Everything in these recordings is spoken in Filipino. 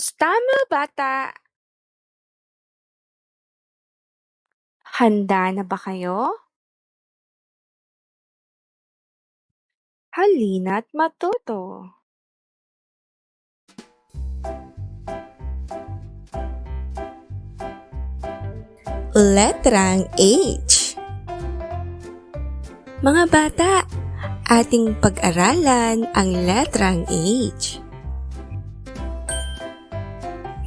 Kamusta mga bata? Handa na ba kayo? Halina't matuto. Letrang H. Mga bata, ating pag-aralan ang letrang H.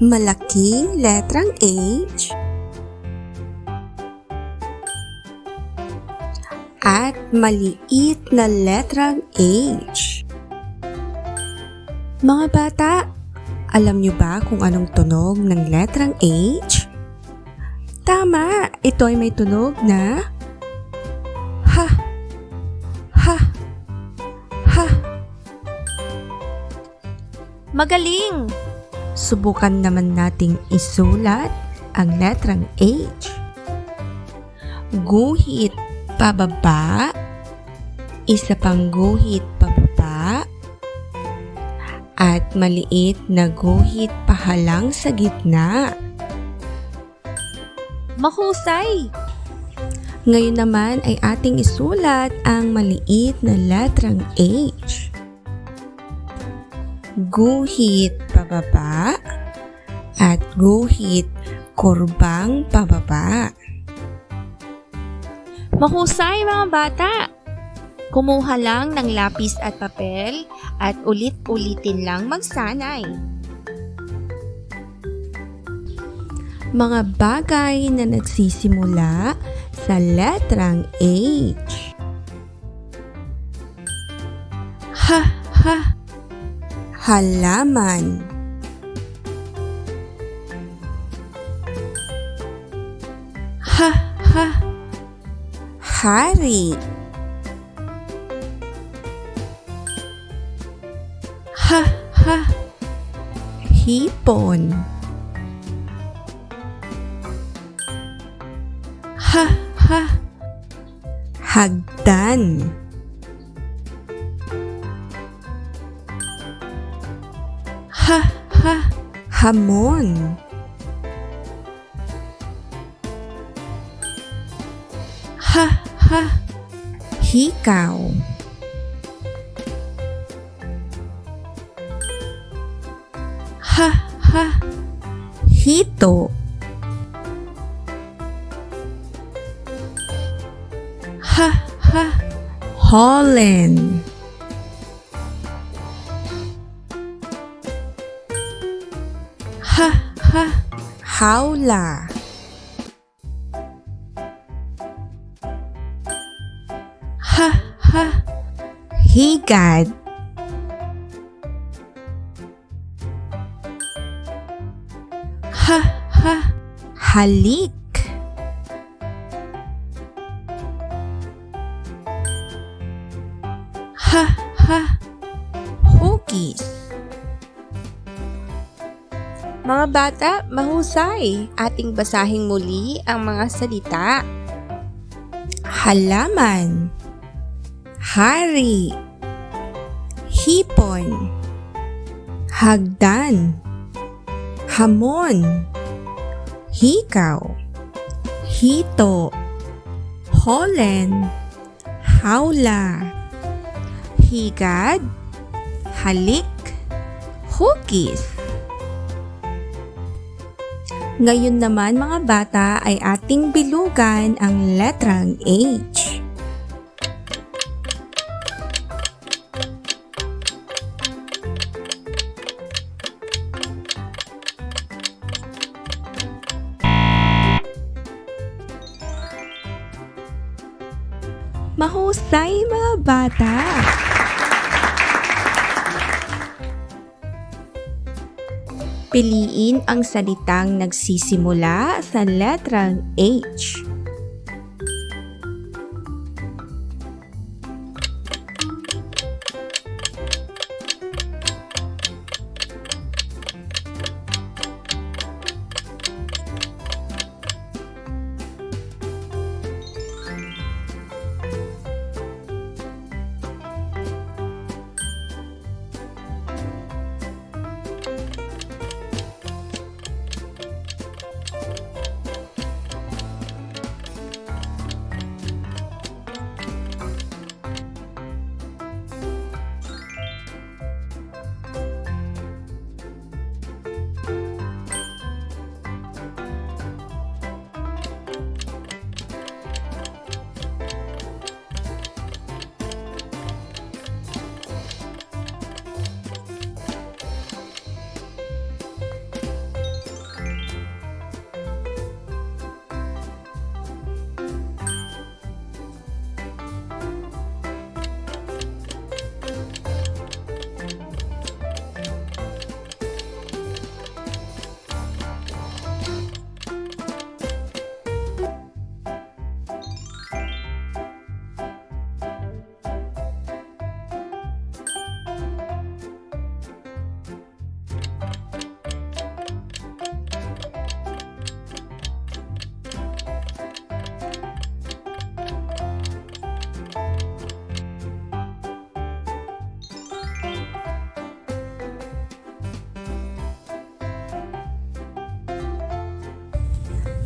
Malaking letrang H at maliit na letrang H. Mga bata, alam niyo ba kung anong tunog ng letrang H? Tama, ito ay may tunog na ha, ha, ha. Magaling! Subukan naman nating isulat ang letrang H. Guhit pababa, isa pang guhit pababa, at maliit na guhit pahalang sa gitna. Mahusay! Ngayon naman ay ating isulat ang maliit na letrang H. Guhit pababa at guhit kurbang pababa. Mahusay mga bata! Kumuha lang ng lapis at papel at ulit-ulitin lang magsanay. Mga bagay na nagsisimula sa letrang H. Ha, ha. Halaman. Hari. Ha, ha. Hipon. Ha, ha. Hagdan. Ha, ha. Hamon. Ha, ha. Hikaw. Ha, ha. Hito. Ha, ha. Holland. Ha, ha. Hawla. Higad. Ha, ha. Halik. Ha, ha. Hugis. Mga bata, mahusay! Ating basahing muli ang mga salita. Halaman. Hari. Hipon. Hagdan. Hamon. Hikaw. Hito. Holen. Hawla. Higad. Halik. Hugis. Ngayon naman mga bata ay ating bilugan ang letrang H. Mahusay mga bata! Piliin ang salitang nagsisimula sa letrang H.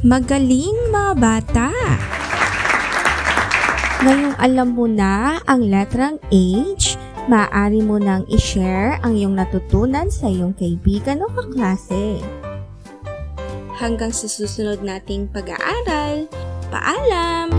Magaling mga bata! Ngayong alam mo na ang letrang H, maaari mo nang i-share ang iyong natutunan sa iyong kaibigan o kaklase. Hanggang sa susunod nating pag-aaral, paalam!